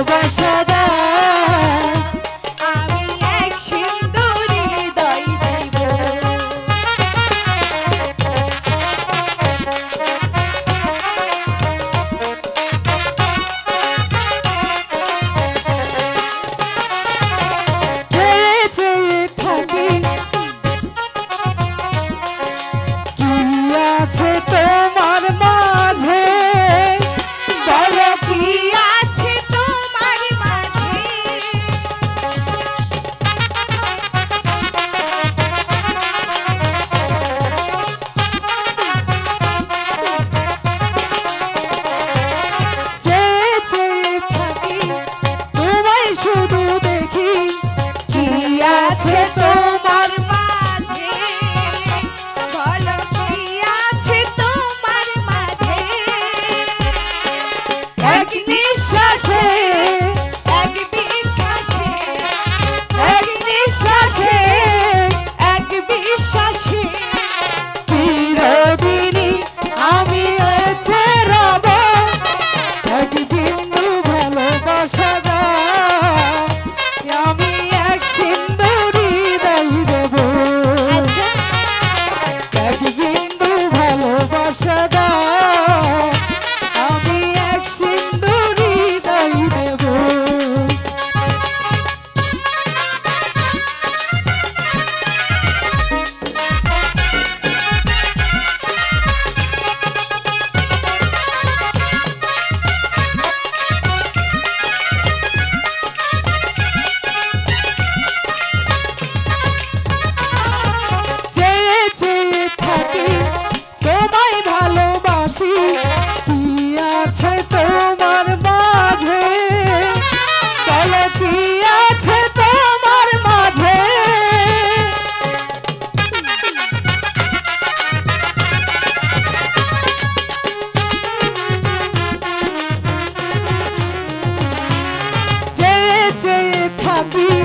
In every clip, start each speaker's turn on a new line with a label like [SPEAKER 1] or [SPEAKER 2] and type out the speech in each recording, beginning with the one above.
[SPEAKER 1] ভালোবাসা শুধু aquí.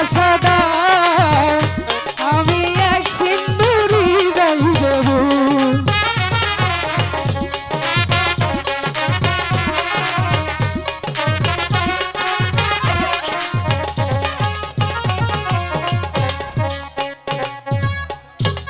[SPEAKER 1] আমি